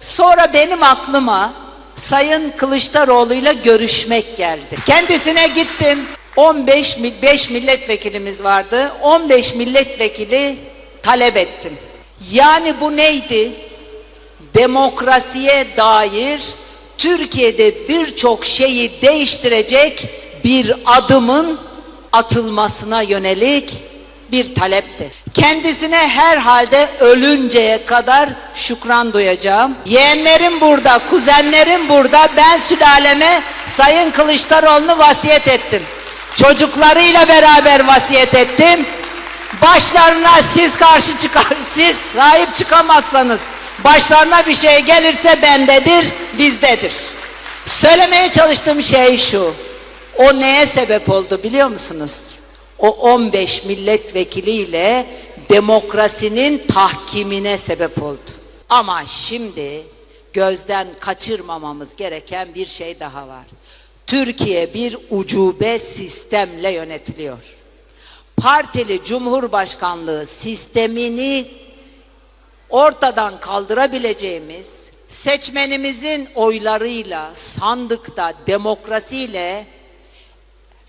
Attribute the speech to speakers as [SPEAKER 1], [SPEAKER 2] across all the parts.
[SPEAKER 1] Sonra benim aklıma Sayın Kılıçdaroğlu'yla görüşmek geldi. Kendisine gittim. 15 mi- 5 milletvekilimiz vardı. 15 milletvekili talep ettim. Yani bu neydi? Demokrasiye dair Türkiye'de birçok şeyi değiştirecek bir adımın atılmasına yönelik bir talepti. Kendisine herhalde ölünceye kadar şükran duyacağım. Yeğenlerim burada, kuzenlerim burada. Ben sülaleme Sayın Kılıçdaroğlu'nu vasiyet ettim. Çocuklarıyla beraber vasiyet ettim. Başlarına siz karşı çıkar, siz sahip çıkamazsanız başlarına bir şey gelirse bendedir, bizdedir. Söylemeye çalıştığım şey şu. O neye sebep oldu biliyor musunuz? O 15 milletvekiliyle demokrasinin tahkimine sebep oldu. Ama şimdi gözden kaçırmamamız gereken bir şey daha var. Türkiye bir ucube sistemle yönetiliyor. Partili Cumhurbaşkanlığı sistemini ortadan kaldırabileceğimiz seçmenimizin oylarıyla, sandıkta, demokrasiyle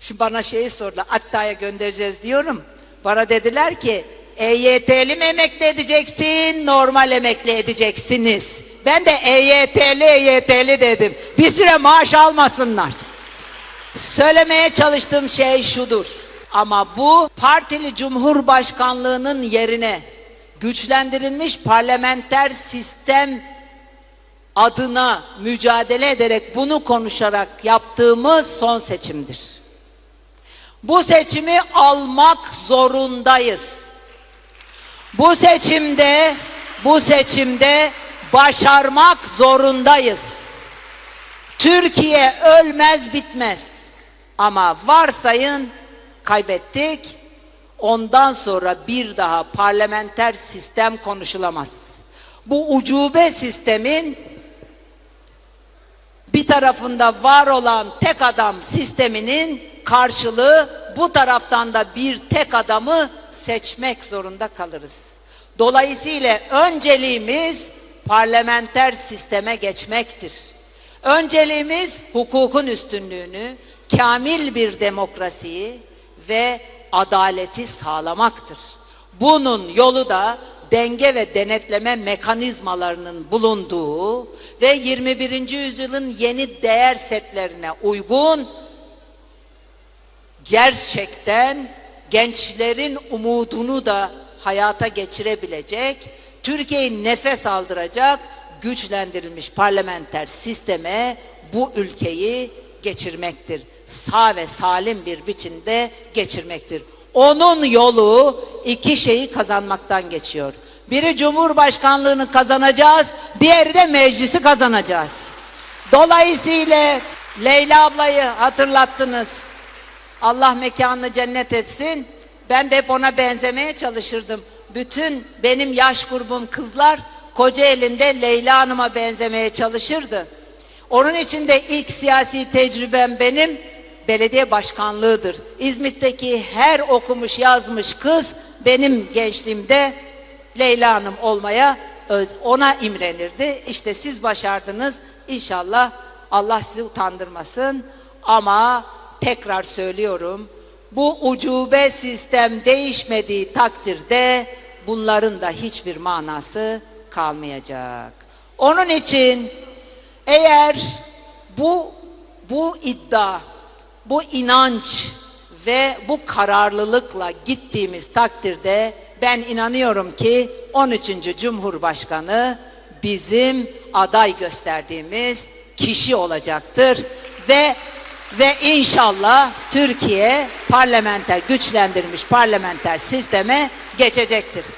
[SPEAKER 1] Şimdi bana şeyi sordular. Atta'ya göndereceğiz diyorum. Bana dediler ki EYT'li mi emekli edeceksin, normal emekli edeceksiniz. Ben de EYT'li EYT'li dedim. Bir süre maaş almasınlar. Söylemeye çalıştığım şey şudur. Ama bu partili cumhurbaşkanlığının yerine güçlendirilmiş parlamenter sistem adına mücadele ederek bunu konuşarak yaptığımız son seçimdir. Bu seçimi almak zorundayız. Bu seçimde bu seçimde başarmak zorundayız. Türkiye ölmez bitmez. Ama varsayın kaybettik. Ondan sonra bir daha parlamenter sistem konuşulamaz. Bu ucube sistemin bir tarafında var olan tek adam sisteminin karşılığı bu taraftan da bir tek adamı seçmek zorunda kalırız. Dolayısıyla önceliğimiz parlamenter sisteme geçmektir. Önceliğimiz hukukun üstünlüğünü, kamil bir demokrasiyi ve adaleti sağlamaktır. Bunun yolu da denge ve denetleme mekanizmalarının bulunduğu ve 21. yüzyılın yeni değer setlerine uygun gerçekten gençlerin umudunu da hayata geçirebilecek, Türkiye'yi nefes aldıracak güçlendirilmiş parlamenter sisteme bu ülkeyi geçirmektir. Sağ ve salim bir biçimde geçirmektir. Onun yolu iki şeyi kazanmaktan geçiyor. Biri Cumhurbaşkanlığını kazanacağız, diğeri de meclisi kazanacağız. Dolayısıyla Leyla ablayı hatırlattınız. Allah mekanını cennet etsin. Ben de hep ona benzemeye çalışırdım. Bütün benim yaş grubum kızlar Kocaeli'nde Leyla Hanım'a benzemeye çalışırdı. Onun için de ilk siyasi tecrübem benim belediye başkanlığıdır. İzmit'teki her okumuş yazmış kız benim gençliğimde Leyla Hanım olmaya ona imrenirdi. İşte siz başardınız. İnşallah Allah sizi utandırmasın. Ama tekrar söylüyorum. Bu ucube sistem değişmediği takdirde bunların da hiçbir manası kalmayacak. Onun için eğer bu bu iddia, bu inanç ve bu kararlılıkla gittiğimiz takdirde ben inanıyorum ki 13. Cumhurbaşkanı bizim aday gösterdiğimiz kişi olacaktır ve ve inşallah Türkiye parlamenter güçlendirilmiş parlamenter sisteme geçecektir.